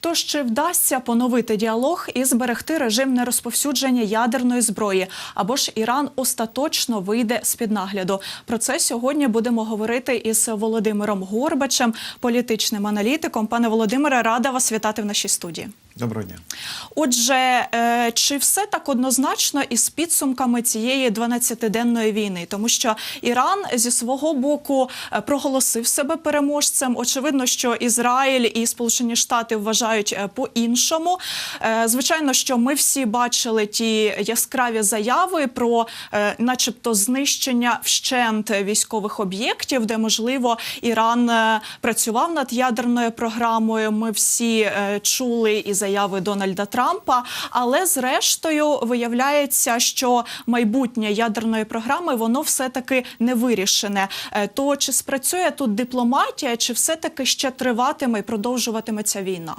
Тож чи вдасться поновити діалог і зберегти режим нерозповсюдження ядерної зброї, або ж Іран остаточно вийде з під нагляду? Про це сьогодні будемо говорити із Володимиром Горбачем, політичним аналітиком. Пане Володимире, рада вас вітати в нашій студії. Доброго дня. Отже, е, чи все так однозначно із підсумками цієї 12-денної війни? Тому що Іран зі свого боку е, проголосив себе переможцем. Очевидно, що Ізраїль і Сполучені Штати вважають е, по-іншому. Звичайно, що ми всі бачили ті яскраві заяви про, начебто, знищення вщент військових об'єктів, де можливо Іран працював над ядерною програмою. Ми всі чули і заяви Дональда Трампа. Але зрештою виявляється, що майбутнє ядерної програми воно все таки не вирішене. Е, То чи спрацює тут дипломатія, чи все таки ще триватиме і продовжуватиметься війна?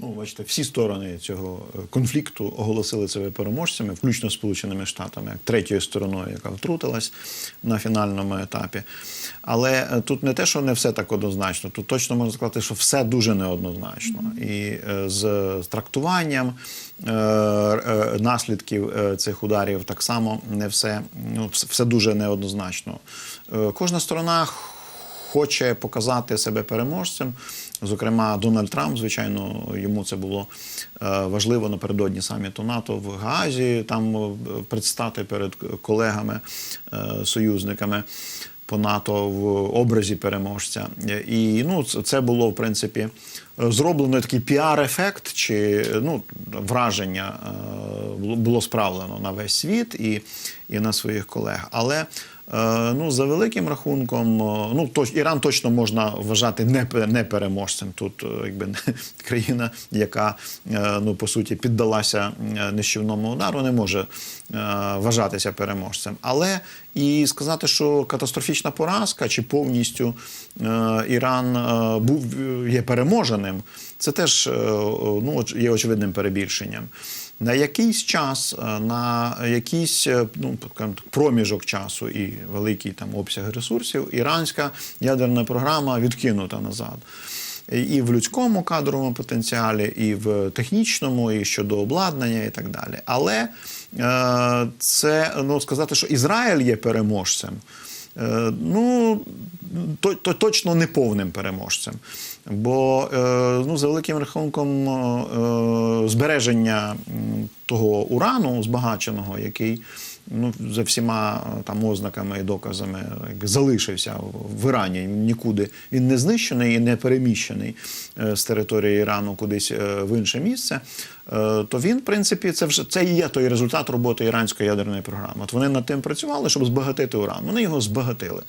Ну, бачите, всі сторони цього е, конфлікту оголосили себе переможцями, включно з Сполученими Штатами, як третьою стороною, яка втрутилась на фінальному етапі. Але е, тут не те, що не все так однозначно, тут точно можна сказати, що все дуже неоднозначно. І е, з трактуванням наслідків цих ударів так само не все, ну, все дуже неоднозначно. Кожна сторона хоче показати себе переможцем. Зокрема, Дональд Трамп, звичайно, йому це було е, важливо напередодні саміту НАТО в Гаазі, там е, предстати перед колегами, е, союзниками по НАТО в образі переможця. І ну, це- було в принципі зроблено такий піар-ефект чи ну, враження було- справлено на весь світ і, і на своїх колег. Але Ну, за великим рахунком, е, ну точ, Іран точно можна вважати не, не переможцем. Тут е, якби не- країна, яка е, ну по суті піддалася е, нищівному удару, не може е, вважатися переможцем. Але і сказати, що катастрофічна поразка чи повністю е, Іран е, був є переможеним, це теж е, ну, є очевидним перебільшенням. На якийсь час, е, на якийсь е, ну, проміжок часу і великий там обсяг ресурсів, іранська ядерна програма відкинута назад. І в людському кадровому потенціалі, і в технічному, і щодо обладнання, і так далі. Але е, це ну, сказати, що Ізраїль є переможцем. Ну, то, то точно не повним переможцем. Бо е, ну, за великим рахунком е, збереження того урану збагаченого, який ну, за всіма е, там ознаками і доказами якби, залишився в Ірані. Нікуди він не знищений і не переміщений е, з території Ірану кудись е, в інше місце. е, То він, в принципі, це вже це і є той результат роботи іранської ядерної програми. От вони над тим працювали, щоб збагатити уран. Вони його збагатили.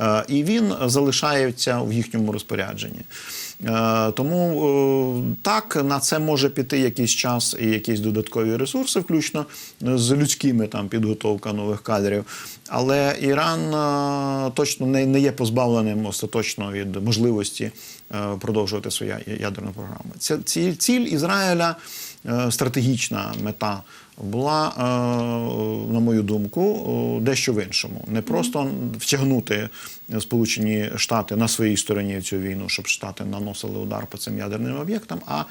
Е, І він залишається в їхньому розпорядженні. Е, Тому е, так на це може піти якийсь час і якісь додаткові ресурси, включно з людськими там підготовка нових кадрів. Але Іран е, точно не, не є позбавленим остаточно від можливості е, продовжувати свою ядерну програму. Ціль, ціль Ізраїля, е, стратегічна мета. Була, е, на мою думку, дещо в іншому. Не просто втягнути Сполучені Штати на своїй стороні цю війну, щоб Штати наносили удар по цим ядерним об'єктам, а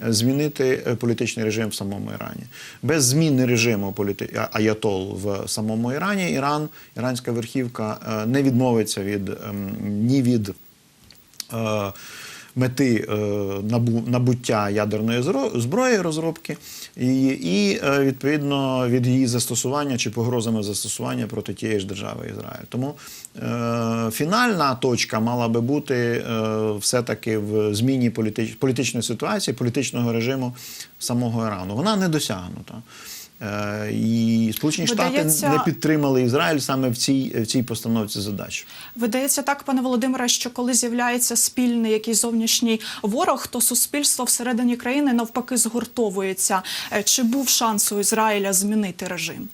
змінити е, політичний режим в самому Ірані. Без зміни режиму аятол в самому Ірані, Іран, іранська верхівка е, не відмовиться від ем, ні від. Мети е, набу- набуття ядерної зброї розробки і, е, відповідно від її застосування чи погрозами застосування проти тієї ж держави Ізраїль. Тому е, фінальна точка мала би бути все-таки в зміні політич- політичної ситуації, політичного режиму самого Ірану. Вона не досягнута. Е, І Сполучені Видається- Штати не підтримали Ізраїль саме в цій, в цій постановці задач. Видається так, пане Володимире, що коли з'являється спільний якийсь зовнішній ворог, то суспільство всередині країни навпаки згуртовується. Е, Чи був шанс у Ізраїля змінити режим?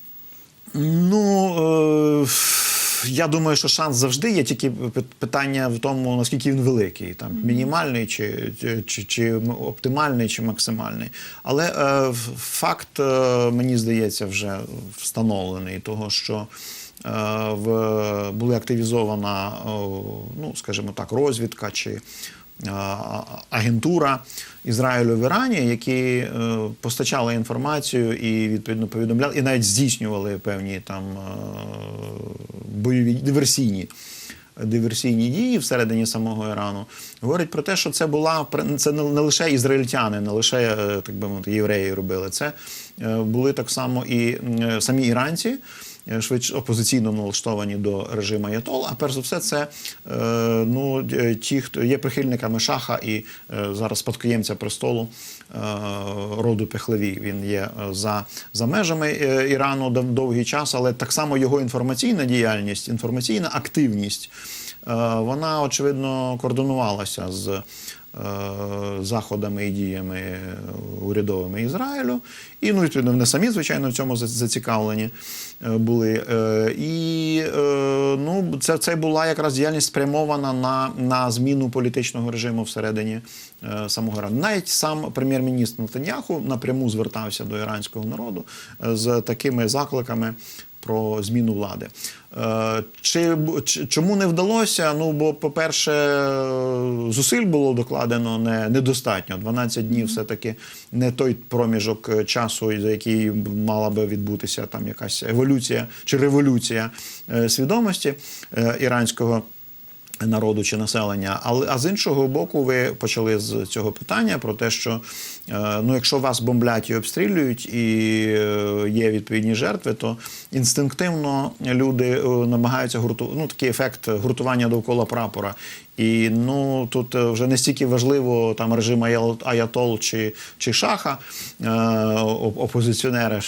Ну е, я думаю, що шанс завжди є, тільки питання в тому, наскільки він великий, там мінімальний, чи, чи, чи, оптимальний, чи максимальний. Але е, факт, е, мені здається, вже встановлений того, що. е, В була активізована, е, ну скажімо так, розвідка чи агентура Ізраїлю в Ірані, які е, постачали інформацію і відповідно повідомляли, і навіть здійснювали певні там е, бойові диверсійні. Диверсійні дії всередині самого Ірану говорять про те, що це була це не лише ізраїльтяни, не лише е, так би мовити, євреї робили. Це е, були так само і самі іранці, е, швидше опозиційно налаштовані до режиму Аятол. А перш за все, це е, ну, е, ті, хто є прихильниками шаха і е, зараз спадкоємця престолу е, роду Пехлеві. Він є е, за, за межами е, Ірану довгий час, але так само його інформаційна діяльність, інформаційна активність. е, Вона очевидно координувалася з е, заходами і діями урядовими Ізраїлю. І ну, відповідно, вони самі, звичайно, в цьому зацікавлені е, були. Е, І е, ну, це, це була якраз діяльність спрямована на, на зміну політичного режиму всередині е, самого Ірану. Навіть сам прем'єр-міністр Нетаньяху напряму звертався до іранського народу е, з такими закликами про зміну влади. Е, Чи, чому не вдалося? Ну, бо, по-перше, зусиль було докладено не, недостатньо. 12 днів все-таки не той проміжок е, часу, за який мала би відбутися там якась еволюція чи революція е, свідомості іранського народу чи населення. Але а з іншого боку, ви почали з цього питання про те, що е, ну, якщо вас бомблять і обстрілюють, і е, є відповідні жертви, то інстинктивно люди е, намагаються гурту... ну, такий ефект гуртування довкола прапора. І ну тут е, вже не стільки важливо там режим Аятол чи, чи Шаха, е, оп-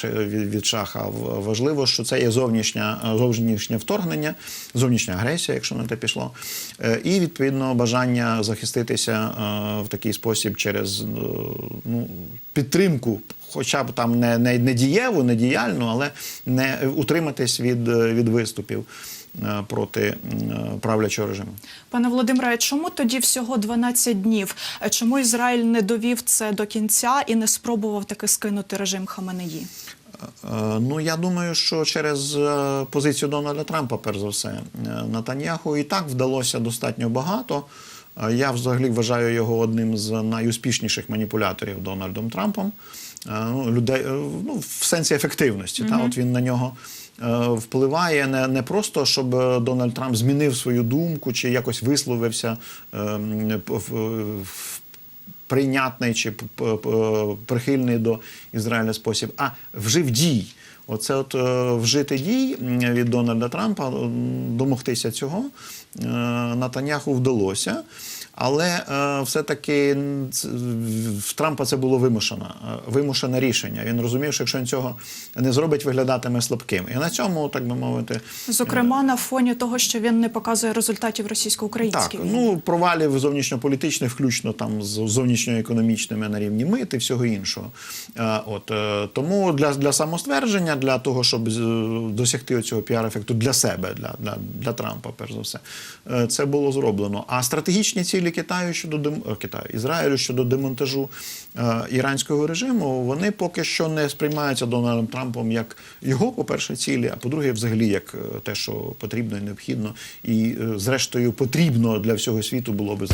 від, від Шаха. Важливо, що це є зовнішня, зовнішнє вторгнення, зовнішня агресія, якщо на те пішло, Е, і відповідно бажання захиститися е, в такий спосіб через е, ну, підтримку. Хоча б там не, не, не дієву, не діяльну, але не утриматись від, е, від виступів е, проти е, правлячого режиму. Пане Володимире, чому тоді всього 12 днів? Е, Чому Ізраїль не довів це до кінця і не спробував таки скинути режим Хаменеї? Е, Ну, я думаю, що через е, позицію Дональда Трампа, перш за все, Е, Натаньяху і так вдалося достатньо багато. Е, Я взагалі вважаю його одним з найуспішніших маніпуляторів Дональдом Трампом. Е, Ну, людей, е, ну, в сенсі ефективності. Та, от він на нього е, впливає не, не просто, щоб е, Дональд Трамп змінив свою думку чи якось висловився е, в- прийнятний чи прихильний до Ізраїля спосіб, а вжив дій. Оце от е, вжити дій від Дональда Трампа, домогтися цього е, Натаняху вдалося. Але е, все-таки в Трампа це було вимушено, е, вимушене рішення. Він розумів, що якщо він цього не зробить, виглядатиме слабким. І на цьому, так би мовити, Зокрема, на фоні того, що він не показує результатів російсько-українській так, ну провалів зовнішньополітичних, включно там з зовнішньоекономічними на рівні мит і всього іншого. Е, От е, тому для, для самоствердження, для того, щоб досягти цього піар-ефекту для себе, для, для, для Трампа, перш за все, е, це було зроблено. А стратегічні цілі Китаю щодо дем... е, Китаю Ізраїлю щодо демонтажу е, іранського режиму, вони поки що не сприймаються Дональдом Трампом як його, по-перше, цілі, а по-друге, взагалі як е, те, що потрібно і необхідно, і е, зрештою потрібно для всього світу було би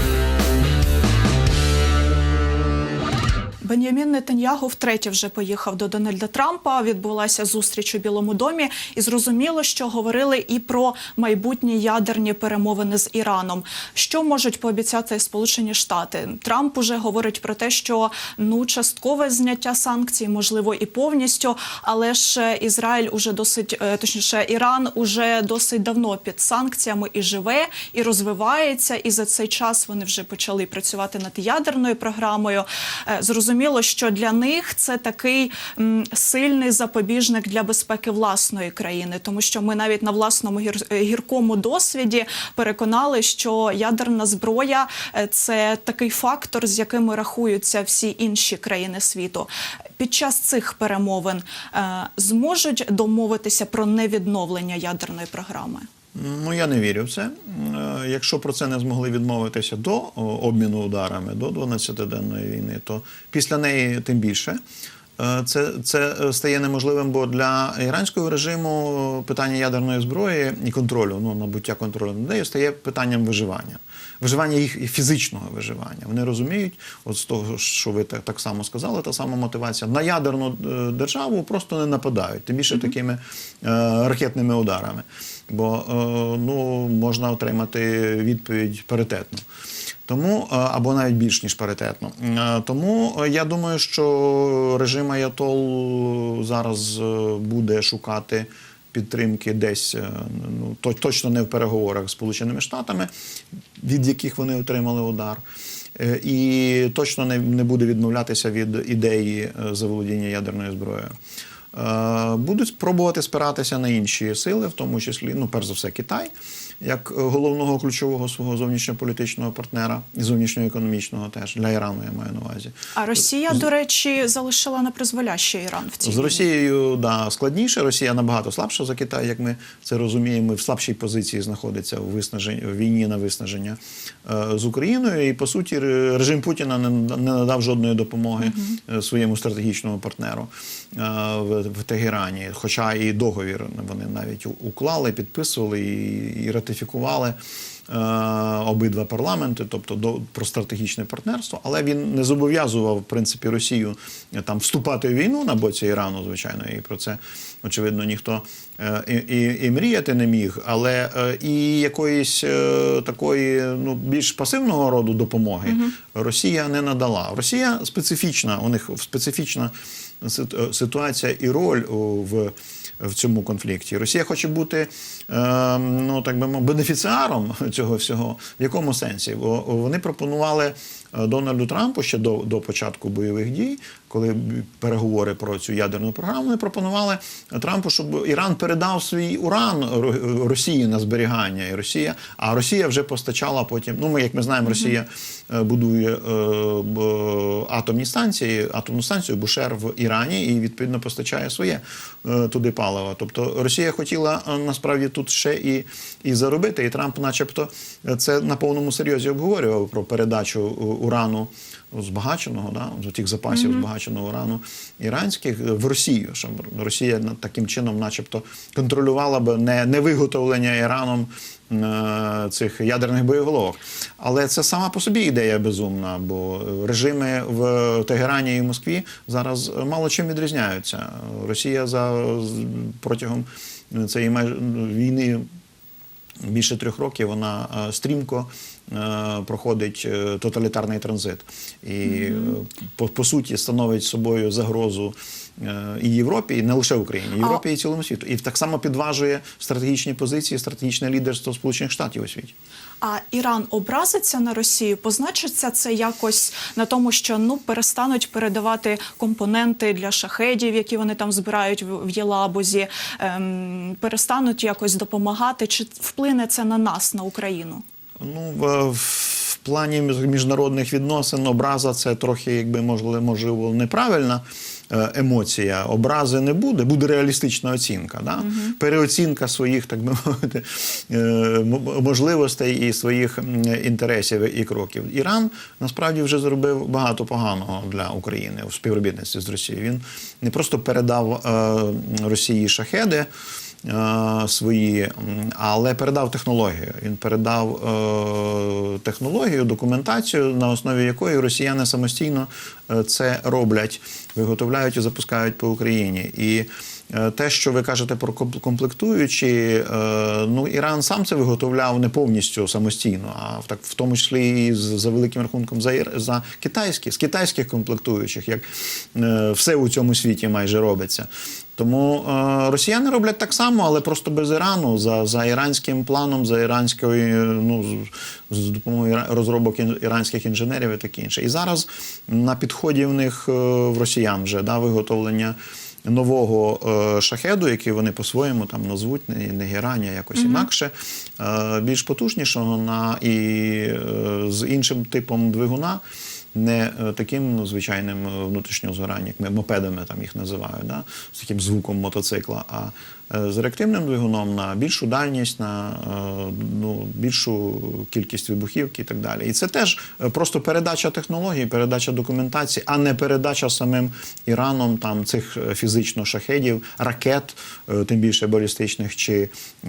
Бенямін Нетаньягу втретє вже поїхав до Дональда Трампа. Відбулася зустріч у Білому домі, і зрозуміло, що говорили і про майбутні ядерні перемовини з Іраном. Що можуть пообіцяти Сполучені Штати? Трамп уже говорить про те, що ну часткове зняття санкцій, можливо, і повністю, але ж Ізраїль уже досить е, точніше, Іран уже досить давно під санкціями і живе, і розвивається. І за цей час вони вже почали працювати над ядерною програмою. Е, Зрозуміло, що для них це такий сильний запобіжник для безпеки власної країни, тому що ми навіть на власному е, гіркому досвіді переконали, що ядерна зброя е, це такий фактор, з яким рахуються всі інші країни світу. Під час цих перемовин е, зможуть домовитися про невідновлення ядерної програми. Ну, я не вірю в це. Е, Якщо про це не змогли відмовитися до обміну ударами, до 12-денної війни, то після неї тим більше. Е, Це, це е, стає неможливим, бо для іранського режиму питання ядерної зброї і контролю, ну набуття контролю над нею стає питанням виживання. Виживання їх і фізичного виживання. Вони розуміють, от з того, що ви так, так само сказали, та сама мотивація на ядерну е, державу просто не нападають, тим більше такими е, ракетними ударами. Бо е, ну, можна отримати відповідь паритетну. Тому е, або навіть більш ніж паритетно. Е, Тому я думаю, що режим Аятол зараз буде шукати підтримки десь е, ну точно не в переговорах з Сполученими Штатами, від яких вони отримали удар. Е, І точно не, не буде відмовлятися від ідеї е, заволодіння ядерною зброєю. Будуть спробувати спиратися на інші сили, в тому числі, ну, перш за все, Китай, як е, головного ключового свого зовнішньополітичного партнера і зовнішньоекономічного теж для Ірану, я маю на увазі. А Росія, до речі, залишила на призволяще Іран в цій З. Росією да, складніше. Росія набагато слабша за Китай, як ми це розуміємо. В слабшій позиції знаходиться у виснаженні в війні на виснаження е, з Україною. І по суті, режим Путіна не, надав жодної допомоги е, своєму стратегічному партнеру в, в Тегерані. Хоча і договір вони навіть уклали, підписували і, і ратифікували. е, Обидва парламенти, тобто до про стратегічне партнерство, але він не зобов'язував в принципі Росію е, там вступати в війну на боці Ірану, звичайно, і про це очевидно ніхто е, і, і, мріяти не міг. Але е, і якоїсь е, такої ну більш пасивного роду допомоги Росія не надала. Росія специфічна, у них специфічна ситуація і роль в в цьому конфлікті. Росія хоче бути е, ну так би бенефіціаром цього всього. В якому сенсі? Вони пропонували е, Дональду Трампу ще до, до початку бойових дій, коли переговори про цю ядерну програму, вони пропонували Трампу, щоб Іран передав свій уран Росії на зберігання, і Росія, а Росія вже постачала потім. Ну, ми, як ми знаємо, Росія будує е, атомні станції, атомну станцію Бушер в Ірані і відповідно постачає своє е, туди паливо. Тобто Росія хотіла е, насправді тут ще і, і заробити. І Трамп, начебто, е, це на повному серйозі обговорював про передачу е, урану збагаченого, да, з тих запасів збагаченого урану іранських е, в Росію, щоб Росія таким чином, начебто, контролювала б не, не виготовлення Іраном е, цих ядерних боєголовок. Але це сама по собі ідея безумна, бо режими в Тегерані і в Москві зараз мало чим відрізняються. Росія за протягом цієї майже війни більше трьох років вона е, стрімко е, проходить е, тоталітарний транзит і е, по, по суті становить собою загрозу е, і Європі, і не лише Україні, Європі і цілому світу. І так само підважує стратегічні позиції, стратегічне лідерство Сполучених Штатів у світі. А Іран образиться на Росію, позначиться це якось на тому, що ну перестануть передавати компоненти для шахедів, які вони там збирають в, Єлабузі, ем, перестануть якось допомагати. Чи вплине це на нас, на Україну? Ну, в, в плані міжнародних відносин образа це трохи, якби можливо, можливо неправильна е, емоція. Образи не буде, буде реалістична оцінка. Да? Переоцінка своїх, так би мовити, е, можливостей і своїх інтересів і кроків. Іран насправді вже зробив багато поганого для України у співробітництві з Росією. Він не просто передав е, Росії шахеди е, свої, але передав технологію. Він передав е, технологію, документацію, на основі якої росіяни самостійно е, це роблять, виготовляють і запускають по Україні. І е, те, що ви кажете про комп- комплектуючі, е, ну Іран сам це виготовляв не повністю самостійно, а в так в тому числі і за великим рахунком за, за китайські, з китайських комплектуючих, як е, все у цьому світі майже робиться. Тому е, росіяни роблять так само, але просто без Ірану, за, за іранським планом, за іранською, е, ну, з, з допомогою розробок ін- іранських інженерів і таке інше. І зараз на підході в них е, в росіян вже да, виготовлення нового е, шахеду, який вони по-своєму там назвуть, не, не Герані, а якось інакше, е, більш потужнішого на, і е, з іншим типом двигуна не е, таким ну, звичайним е, внутрішнього згорання, як ми мопедами там їх називають, да? з таким звуком мотоцикла, а з реактивним двигуном на більшу дальність, на е, ну, більшу кількість вибухівки і так далі. І це теж е, просто передача технологій, передача документації, а не передача самим Іраном там цих е, фізично шахедів, ракет, е, тим більше балістичних чи е,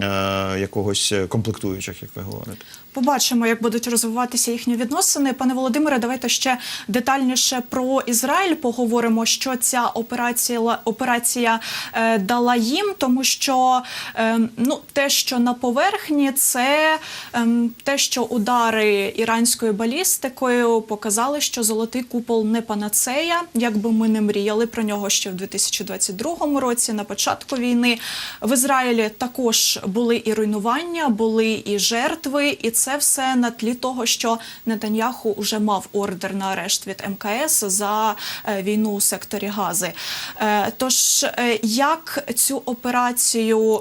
якогось комплектуючих, як ви говорите. Побачимо, як будуть розвиватися їхні відносини. Пане Володимире, давайте ще детальніше про Ізраїль поговоримо, що ця операція операція е, дала їм, тому що е, ну те, що на поверхні, це е, те, що удари іранською балістикою показали, що золотий купол не панацея, якби ми не мріяли про нього ще в 2022 році, на початку війни. В Ізраїлі також були і руйнування, були і жертви, і це все на тлі того, що Нетаньяху вже мав ордер на арешт від МКС за е, війну у секторі Гази. Е, Тож е, як цю операцію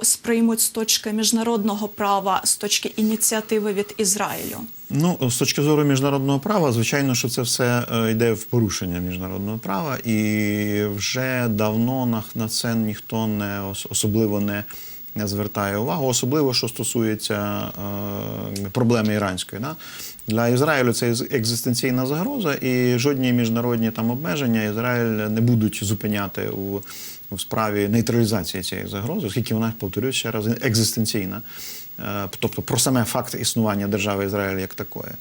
сприймуть з точки міжнародного права, з точки ініціативи від Ізраїлю? Ну, з точки зору міжнародного права, звичайно, що це все е, йде в порушення міжнародного права, і вже давно на, на це ніхто не особливо не, не звертає увагу, особливо що стосується е, проблеми іранської. Да? Для Ізраїлю це екзистенційна загроза, і жодні міжнародні там обмеження Ізраїль не будуть зупиняти у, у справі нейтралізації цієї загрози, оскільки вона, повторюсь ще раз, екзистенційна. Е, Тобто про саме факт існування держави Ізраїль як такої.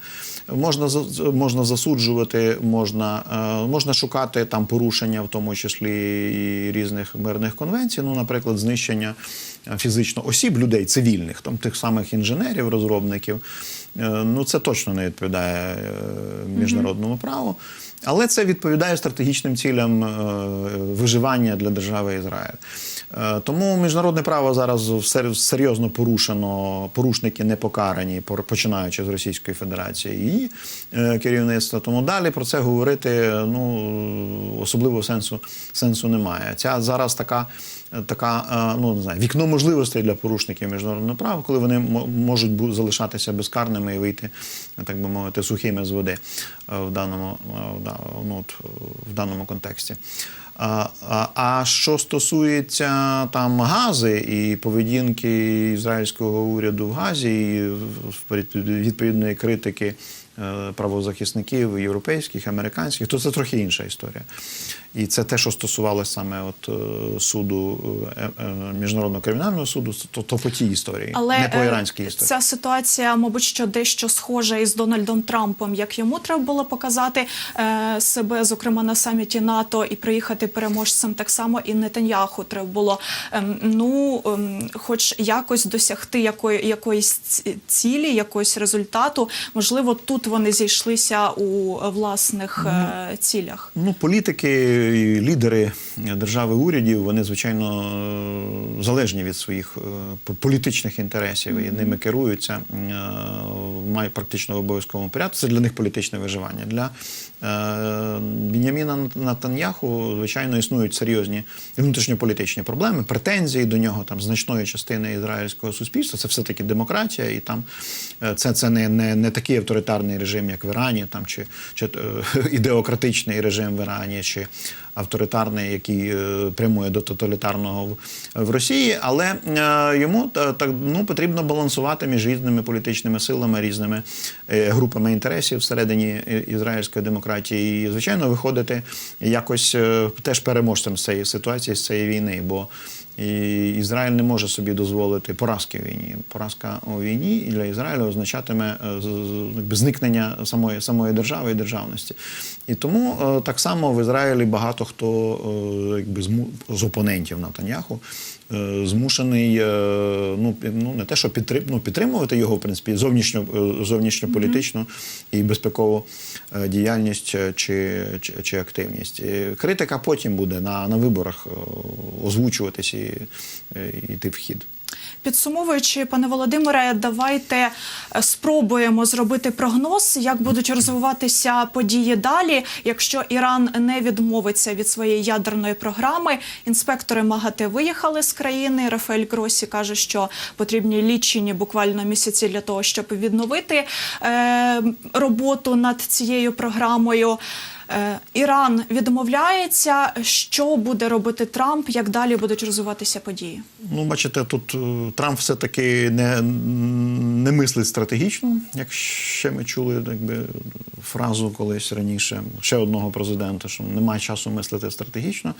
Можна, можна засуджувати, можна, е, можна шукати там порушення, в тому числі і різних мирних конвенцій, ну, наприклад, знищення е, фізично осіб, людей цивільних, там тих самих інженерів, розробників. Ну, це точно не відповідає міжнародному праву. Але це відповідає стратегічним цілям е, виживання для держави Ізраїль. Е, Тому міжнародне право зараз сер- серйозно порушено, порушники не покарані, починаючи з Російської Федерації її е, керівництва. Тому далі про це говорити ну, особливого сенсу, сенсу немає. Ця зараз така. Така е, ну не знаю, вікно можливостей для порушників міжнародного права, коли вони можуть залишатися безкарними і вийти, так би мовити, сухими з води е, в даному, е, ну, от, в даному контексті. А, а, а що стосується там гази і поведінки ізраїльського уряду в Газі, і відповідної критики правозахисників європейських, американських, то це трохи інша історія. І це те, що стосувалося саме от е, суду е, е, міжнародного кримінального суду, то, то по тій історії, Але не по іранській історії. ця ситуація, мабуть, що дещо схожа із Дональдом Трампом, як йому треба було показати е, себе, зокрема на саміті НАТО, і приїхати переможцем. Так само і Нетаньяху треба було ем, ну, ем, хоч якось досягти якої, якоїсь цілі, якогось результату. Можливо, тут вони зійшлися у власних е, цілях. Ну, політики і лідери держави урядів, вони, звичайно, е, залежні від своїх е, політичних інтересів і ними керуються мають практично в обов'язковому порядку. Це для них політичне виживання. Для е, Біняміна Натаньяху, звичайно, існують серйозні внутрішньополітичні проблеми, претензії до нього там значної частини ізраїльського суспільства. Це все-таки демократія, і там е, це, це не, не, не такий авторитарний режим, як в Ірані, там чи, чи е, ідеократичний режим в Ірані, чи авторитарний, який е, прямує до тоталітарного в, Росії, але е, йому так ну потрібно балансувати між різними політичними силами, різними е, групами інтересів всередині ізраїльської демократії, і звичайно виходити якось теж переможцем з цієї ситуації, з цієї війни, бо і Ізраїль не може собі дозволити поразки в війні. Поразка у війні для Ізраїля означатиме е, зникнення самої, самої держави і державності. І тому е, так само в Ізраїлі багато хто е, якби, з опонентів Натаньяху змушений е, ну, ну, не те, що підтрим, ну, підтримувати його, в принципі, зовнішньо, е, зовнішньополітичну і безпекову е, діяльність е, чи, чи, чи активність. І критика потім буде на, на виборах е, озвучуватись і, е, і йти в хід. Підсумовуючи, пане Володимире, давайте е, спробуємо зробити прогноз, як будуть розвиватися події далі. Якщо Іран не відмовиться від своєї ядерної програми, інспектори МАГАТЕ виїхали з країни. Рафаель Гросі каже, що потрібні лічені буквально місяці для того, щоб відновити е, роботу над цією програмою. Е, Іран відмовляється. Що буде робити Трамп? Як далі будуть розвиватися події? Ну, бачите, тут е, Трамп все-таки не, не мислить стратегічно, як ще ми чули якби, фразу колись раніше, ще одного президента, що немає часу мислити стратегічно.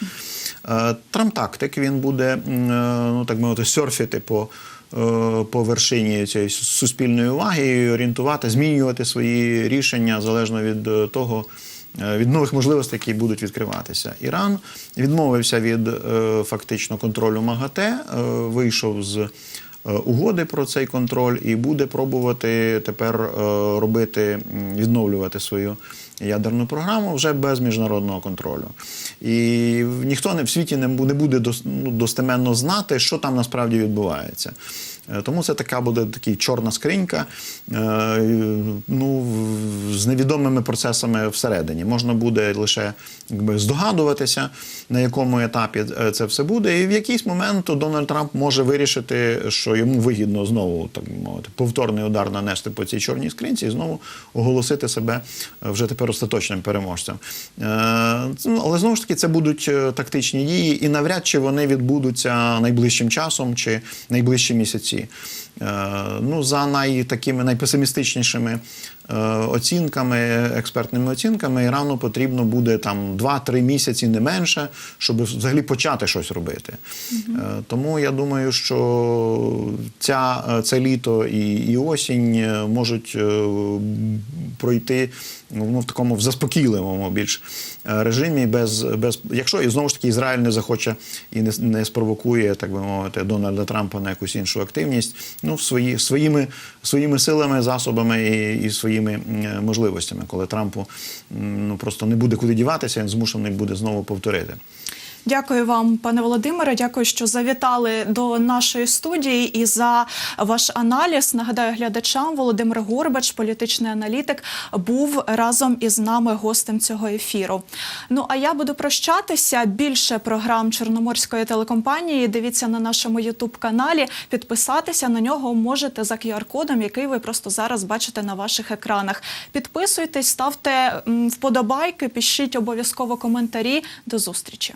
Е, Трамп тактик, він буде, ну так мовити, серфіти по. По вершині цієї суспільної уваги і орієнтувати, змінювати свої рішення залежно від того, від нових можливостей, які будуть відкриватися. Іран відмовився від е, фактично контролю МАГАТЕ, е, вийшов з е, угоди про цей контроль і буде пробувати тепер е, робити, відновлювати свою ядерну програму вже без міжнародного контролю. І ніхто не в світі не буде, ну, достеменно знати, що там насправді відбувається. Е, Тому це така буде такий чорна скринька е, ну, з невідомими процесами всередині. Можна буде лише якби, здогадуватися, на якому етапі е, це все буде. І в якийсь момент Дональд Трамп може вирішити, що йому вигідно знову так мовити, повторний удар нанести по цій чорній скринці і знову оголосити себе вже тепер остаточним переможцем. Ну, Але знову ж таки це будуть тактичні дії, і навряд чи вони відбудуться найближчим часом чи найближчі місяці. Е, Ну, за най, такими найпесимістичнішими оцінками, експертними оцінками, Ірану потрібно буде там 2-3 місяці не менше, щоб взагалі почати щось робити. Е, Тому я думаю, що ця, е, це літо і, і осінь е, можуть е, пройти ну, в такому в заспокійливому більш е, режимі, без, без якщо і знову ж таки Ізраїль не захоче і не, не спровокує, так би мовити, Дональда Трампа на якусь іншу активність, ну свої, своїми, своїми силами, засобами і, і своїми м, можливостями, коли Трампу ну просто не буде куди діватися, він змушений буде знову повторити. Дякую вам, пане Володимире. Дякую, що завітали до нашої студії і за ваш аналіз. Нагадаю глядачам, Володимир Горбач, політичний аналітик, був разом із нами гостем цього ефіру. Ну а я буду прощатися. Більше програм Чорноморської телекомпанії. Дивіться на нашому Ютуб каналі. Підписатися на нього можете за QR-кодом, який ви просто зараз бачите на ваших екранах. Підписуйтесь, ставте вподобайки, пишіть обов'язково коментарі. До зустрічі.